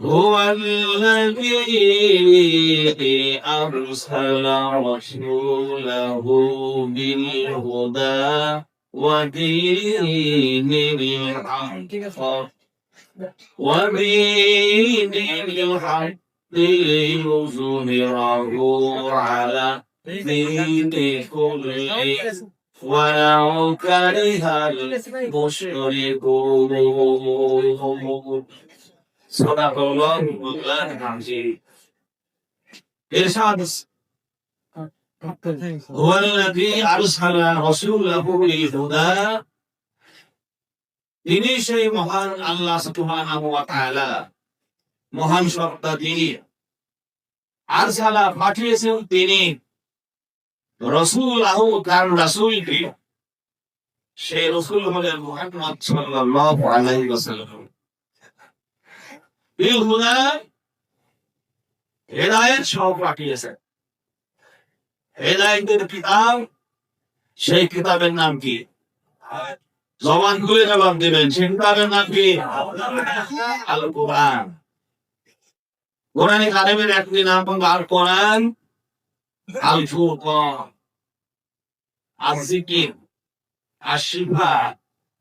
هو الذي أرسل رسوله بالهدى ودين الحق. ودين الحق ليظهره على دين كله. ولو كره المشركون. صدق الله مولانا العظيم إرشاد هو الذي أرسل رسوله بالهدى তিনি সেই মহান আল্লাহ সুবহানাহু ওয়া তাআলা মহান সত্তা তিনি আরসালা পাঠিয়েছেন তিনি রসুল আহু তার রাসূলকে সেই রসুল হলেন মুহাম্মদ সাল্লাল্লাহু আলাইহি ওয়াসাল্লাম বিল হুদা হেদায়েত সহ পাঠিয়েছেন হেদায়েতের কিতাব, সেই কিতাবের নাম কি? জবান খুলে জবাব দেবেন কিতাবের নাম কি? আল কোরআন। কোরআনে কারিমের একটি নাম আর কোরআন? আল ফুরকান। জিকির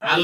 আল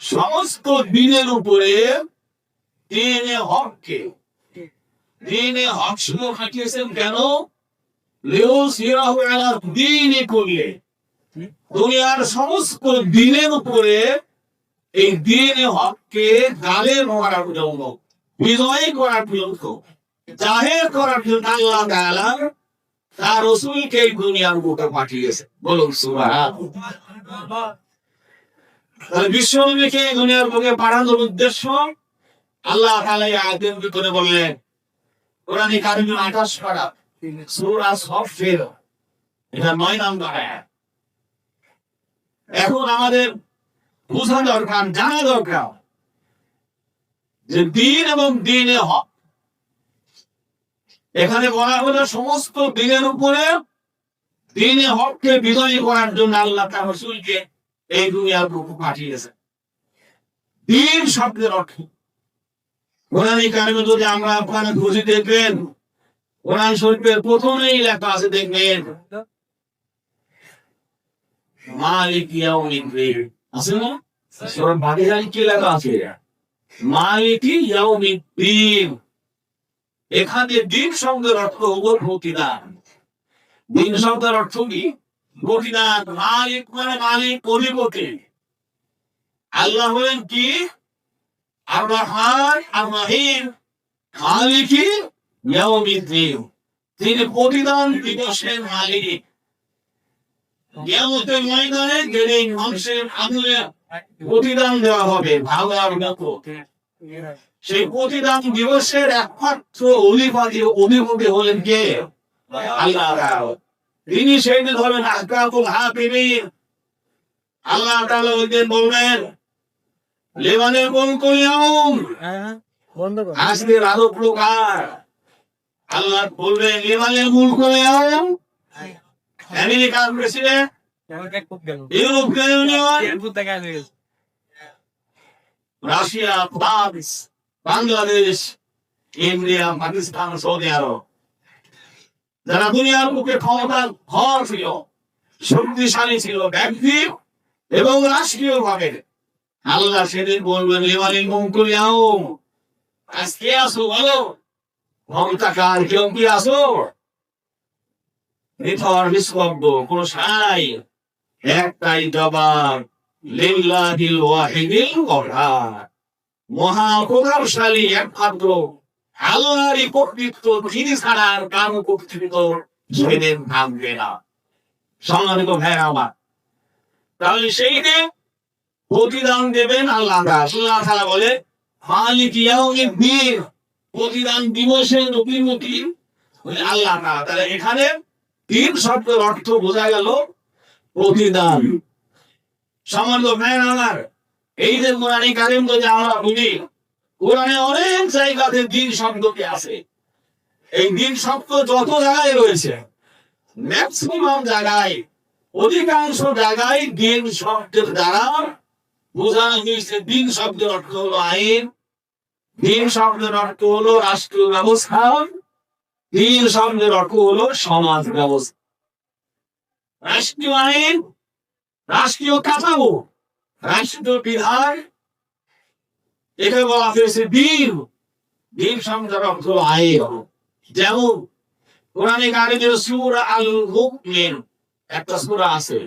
সমস্ত দিনের উপরে দিনে হককে। দিনে হক শুধু খাটিয়েছেন কেন? দীনি কুল্লি। দুনিয়ার সমস্ত দিনের উপরে এই দিনে হককে গালে মারার জন্য, বিজয় করার জন্য, জাহের করার জন্য আল্লাহ তার রসুলকে দুনিয়ার বুকে পাঠিয়েছে। বলুন সুবহানাল্লাহ। বিশ্বনবীকে দুনিয়ার বুকে পাঠানোর উদ্দেশ্য আল্লাহ বললেন কোরআনে কারিমের 28 পারা সূরা সফের এটা নয় নাম্বার এখন আমাদের বোঝা দরকার, জানা দরকার যে দিন এবং দিনে হক। এখানে বলা হলো সমস্ত দিনের উপরে দিনে হককে বিজয়ী করার জন্য আল্লাহ তার রসুলকে এই দুনিয়ার বুকে পাঠিয়েছে দিন শব্দের অর্থ। কোরআন কারিমে যদি আমরা ওখানে খুঁজে দেখবেন, কোরআন শরীফের প্রথমেই লেখা আছে, দেখবেন, মালিক ইয়াউমিদ্দিন আছে না? এখানে দিন শব্দের অর্থ হলো প্রতিদান। দিন শব্দের অর্থ কি? মালিক মানে মালিক আল্লাহ হলেন কি? তিনি প্রতিদান দিবসের মালিক। ময়দানে যেদিন মানুষের আগুনে প্রতিদান দেওয়া হবে মতো সেই প্রতিদান দিবসের একমাত্র অধিপতি অধিপতি হলেন কে? আল্লাহ। তিনি সেই দিন হবেন আকাকুল হাফিমিন আল্লাহ তাআলা ওই দিন বলবেন লেবানের কোন কোন হ্যাঁ আজকের আরও প্রকার। আল্লাহ বলবেন মূল করে আও আমেরিকার president European Union Russia France Bangladesh India Pakistan Saudi Arab যারা দুনিয়ার বুকে ক্ষমতা ঘর ছিল, শক্তিশালী ছিল ব্যক্তি এবং রাষ্ট্রীয় ভাবে। আল্লাহ সেদিন বলবেন এবারে মুখ করে আও আজকে আসো বলো? ক্ষমতা কার? কেউ কি আসো নিথর নিষ্পব্দ কোন সাই একটাই জবাব, লিল্লাহিল ওয়াহিদিল কহার। মহা প্রভাবশালী একমাত্র আল্লাহরই কর্তৃত্ব তিনি ছাড়া আর কারও কর্তৃত্ব সেদিন থাকবে না। সম্মানিত ভাই আমার, তাহলে সেই দিন প্রতিদান দেবেন আল্লাহ আল্লাহ তাআলা বলে, মালিক ইয়াউমিদ্দিন, প্রতিদান দিবসের অভিমুখী আল্লাহ তাআলা, তাহলে এখানে তিন শব্দের অর্থ বোঝা গেল প্রতিদান। সম্মানিত ভাই আমার, এই যে কোরআনে কারিম যদি আমরা বলি কোরআনে অনেক জায়গাতে দিন শব্দটি আছে। এই দিন শব্দ যত জায়গায় রয়েছে ম্যাক্সিমাম জায়গায়, অধিকাংশ জায়গায় দিন শব্দের দ্বারা বোঝানো হয়েছে, দিন শব্দের অর্থ হলো আইন, দিন শব্দের অর্থ হলো রাষ্ট্রীয় ব্যবস্থা, দিন শব্দের অর্থ হলো সমাজ ব্যবস্থা। রাষ্ট্রীয় আইন, রাষ্ট্রীয় কাঠামো, রাষ্ট্রীয় বিধান এখানে বলা হয়েছে দিন দিন শব্দের অর্থ আইন। যেমন, কোরআনে কারিমের সূরা আল মুমিন একটা সূরা আছে।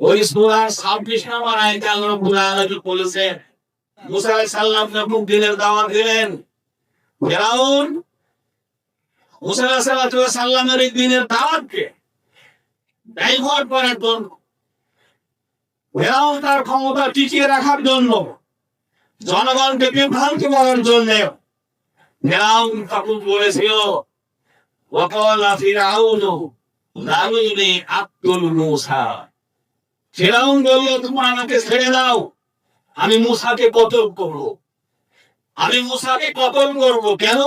ওই সূরার 26 নম্বর আয়াতে আল্লাহ রাব্বুল আলামিন বলেছেন, মুসা আলাইহিস সালাম যখন দিনের দাওয়াত দিলেন, ফিরাউন মুসা আলাইহিস সালামের এই দিনের দাওয়াতকে ডাইভার্ট করার জন্য, ফিরাউন তার ক্ষমতা টিকিয়ে রাখার জন্য জনগণকে বিভ্রান্ত করার জন্য ছেড়ে দাও, আমি মুসাকে কতল করব। আমি মুসাকে কতল করব? কেন?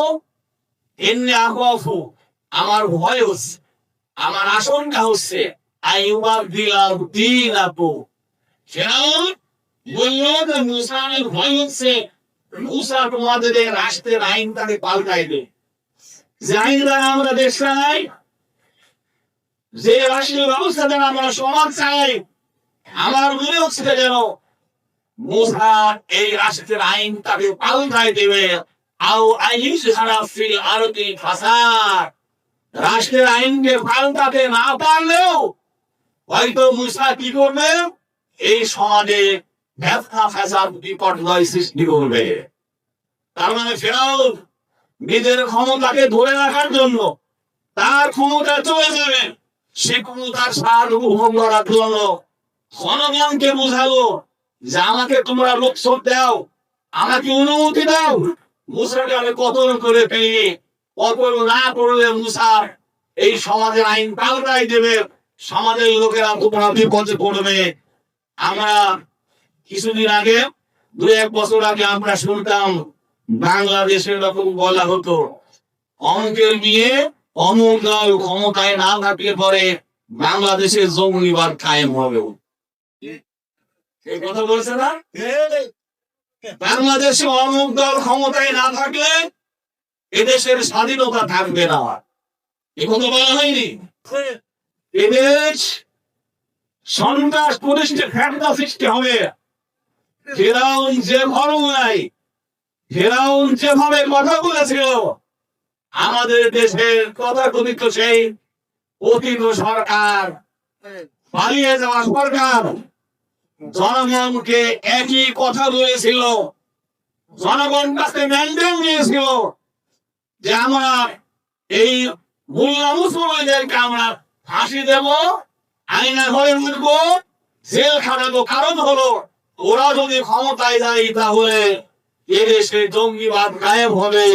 এমনি আহু আমার ভয় হচ্ছে, আমার আশঙ্কা হচ্ছে আইবার দিলাম দিন আপু ফেরাউন মুসার মুসা তোমাদের রাষ্ট্রের আইন তাকে পাল্টাই দেয় যে আমরা দেশ চালাই যে রাষ্ট্রীয় ব্যবস্থা আমরা সমাজ চাই, আমার মনে হচ্ছে যেন মুসা এই রাষ্ট্রের আইন তাকে পাল্টাই দেবে। আও আইন ছাড়া ফিল আরতি ফাসাদ। রাষ্ট্রের আইনকে পাল্টাতে না পারলেও হয়তো মুসা কি করবে? এই সমাজে ব্যবসা ফ্যাসাদ বিপর্যয় সৃষ্টি করবে। তার মানে ফেরাউন নিজের ক্ষমতাকে ধরে রাখার জন্য তার ক্ষমতা চলে যাবে। সে ক্ষমতার সার উপভোগ করার জন্য জনগণকে যে আমাকে তোমরা লোকসভ দাও, আমাকে অনুমতি দাও। মুসাকে কতল করে পেয়ে কতল না করলে মুসার এই সমাজের আইন পাল্টাই দেবে, সমাজের লোকেরা তোমরা বিপদে পড়বে। আমরা কিছুদিন আগে দু এক বছর আগে আমরা শুনতাম বাংলাদেশে এরকম বলা হতো অঙ্কের বিয়ে অমুক দল ক্ষমতায় না থাকলে পরে বাংলাদেশে জঙ্গিবাদ কায়েম হবে। কথা বলছে না? বাংলাদেশে অমুক দল ক্ষমতায় না থাকলে এদেশের স্বাধীনতা থাকবে না। এ কথা বলা হয়নি? এদেশ সন্ত্রাস প্রতিষ্ঠে সৃষ্টি হবে। ফেরাউন যে ঘটনায় ফেরাউন কথা বলেছিল, আমাদের দেশের কথা কথিত সেই অতীত সরকার পালিয়ে যাওয়া সরকার। জনগণকে একই কথা বলেছিল, জনগণ কাছে ম্যান্ডেট নিয়েছিল যে আমরা এই মোল্লা মুসলমানদেরকে আমরা ফাঁসি দেব আইনা ঘরে উঠবো জেল খাটাবো। কারণ হলো ওরা যদি ক্ষমতায় যায় তাহলে এদেশে জঙ্গিবাদ কায়েম হবে।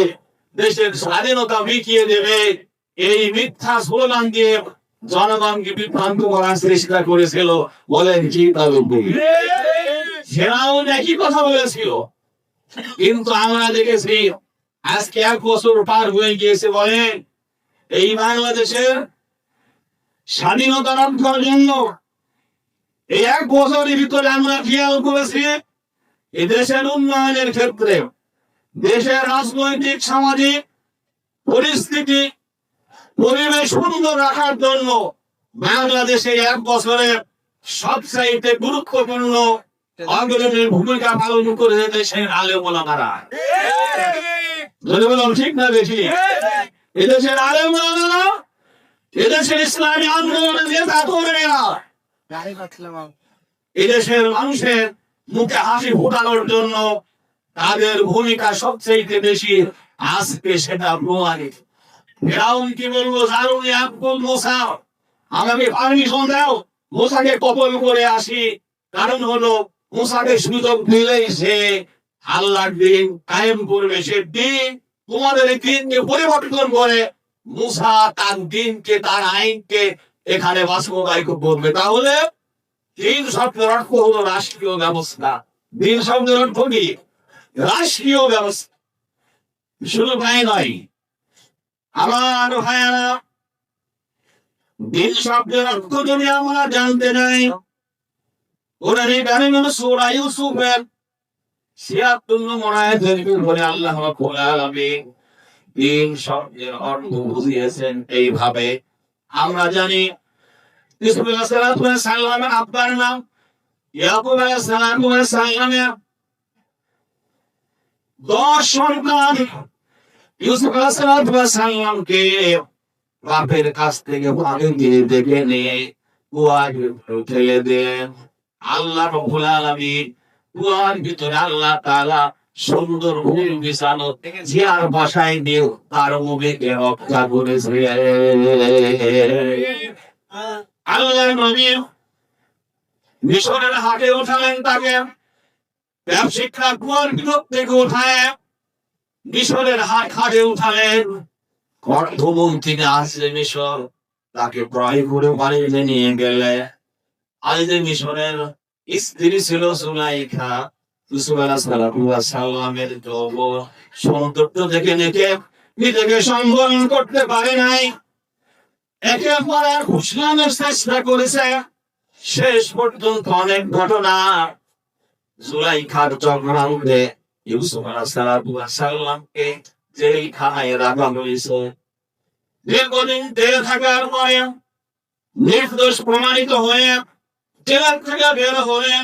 দেশের স্বাধীনতা মিটিয়ে দেবে। এই মিথ্যা স্লোগান দিয়ে জনগণকে বিভ্রান্ত করার চেষ্টা করেছিল বলেন কি একই কথা বলেছিল। কিন্তু আমরা দেখেছি আজকে এক বছর পার হয়ে গিয়েছে বলেন। এই বাংলাদেশের স্বাধীনতা রক্ষার জন্য এই এক বছরের ভিতরে আমরা করেছি দেশের উন্নয়নের ক্ষেত্রে দেশের রাজনৈতিক, সামাজিক পরিস্থিতি, পরিবেশ সুন্দর রাখার জন্য বাংলাদেশে এক বছরে সবচাইতে গুরুত্বপূর্ণ অগ্রণীর ভূমিকা পালন করে দেশের আলে মোলামারা বললাম ঠিক না বেশি? এদেশের আলে মোলামারা এদেশের ইসলামী আন্দোলনের নেতা কর্মীরা এদেশের মানুষের মুখে হাসি ফোটানোর জন্য তাদের ভূমিকা সবচেয়ে বেশি আজকে সেটা প্রমাণিত। কারণ সুযোগ সে দিন কায়েম করবে। সে দিন দিনকে পরিবর্তন করে, মুসা তার দিনকে, তার আইনকে এখানে বাস্তবায়িত করবে তাহলে দিন শব্দের অর্থ হলো রাষ্ট্রীয় ব্যবস্থা। দিন শব্দের অর্থ কি? রাষ্ট্রীয় ব্যবস্থা। শুধু ভাই নয়, আমার ভাইয়ারা দিন শব্দের অর্থ যদি আমরা জানতে চাই ওরা এই গানে গেল সোরা ইউসুফের বলে আল্লাহ আলামিন দিন শব্দের অর্থ বুঝিয়েছেন এইভাবে আমরা জানি ইউসুফ আলাইহিস সালাতু ওয়াস সালামের আব্বার নাম ইয়াকুব আলাইহিস সালাতু ওয়াস সালামের দশ সন্তান ইউসুফ আলাইহিস সালাতু ওয়াস সালামকে বাপের কাছ থেকে ভাগে দিয়ে দেখে নিয়ে কুয়ার ভিতরে ঠেলে দেন আল্লাহ রব্বুল আলামিন কুয়ার ভিতরে আল্লাহ তাআলা সুন্দর ভুল বিছানো জিয়ার ভাষায় দিয়ে তার মুখে রক্ষা করেছে আল্লাহ নবী মিশরের হাটে উঠালেন তাকে। ব্যবশিক্ষা কুয়ার ভিতর থেকে উঠায়। মিশরের হাট হাটে উঠালেন। অর্থমন্ত্রী আসলে মিশর। তাকে ক্রয় করে বাড়িতে নিয়ে গেলে। আজ যে মিশরের স্ত্রী ছিল সুলাইখা সালামের যোগ সৌন্দর্য শেষ পর্যন্ত অনেক ঘটনা। জুলাইখার চক্রান্তে ইউসুফ আলাইহিস সালামকে জেলখানায় রাখা হয়েছে। দীর্ঘদিন জেলে থাকার পরে নির্দোষ প্রমাণিত হয়ে জেলার থেকে বের হলেন।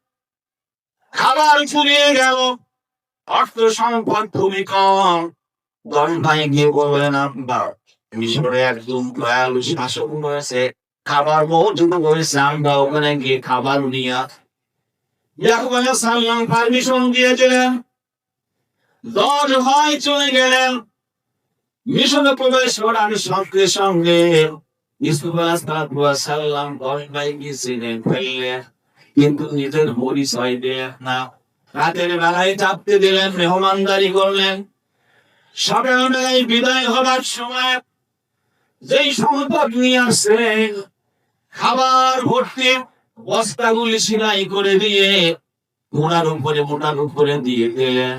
খাবার ফুরিয়ে গেল। অর্থ সম্পদ খুবই কম গিয়ে আব্বা মিশরে একদম দয়ালু, শাসক খাবার করেছে, আমরা ওখানে গিয়ে খাবার ইয়াকুব পারমিশন দিয়েছিলেন। দশ ভাই চলে গেলেন। মিশনে প্রবেশ করার সঙ্গে সঙ্গে সালাম দশ ভাই গিয়েছিলেন ফেললে কিন্তু নিজের পরিচয় দেয় না। রাতের বেলায় চাপতে দিলেন, মেহমানদারি করলেন। সকাল বেলায় বিদায় হবার সময় যেই সম্পদ নিয়ে আসছেন খাবার, ভর্তি বস্তাগুলি সেলাই করে দিয়ে মোড়ার উপরে মোটার উপরে দিয়ে দিলেন।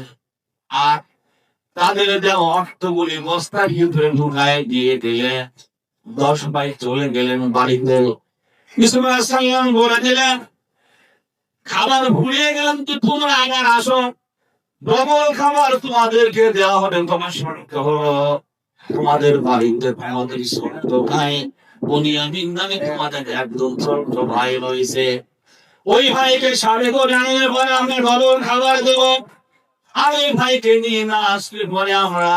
আর তাদের দেওয়া অর্থগুলি বস্তার ভিতরে ঢুকায় দিয়ে দিলে দশ বাই চলে গেলেন বাড়িতে। সালাম বলে দিলেন খাবার ভুলিয়ে গেলাম তো তোমরা আবার আসো। ডবল খাবার তোমাদেরকে দেওয়া হবে। তোমার হলো তোমাদের বাড়িতে ভাই একদম ভাই রয়েছে। ওই ভাইকে পরে আমরা ডবল খাবার দেবো। আর ওই না আসলে পরে আমরা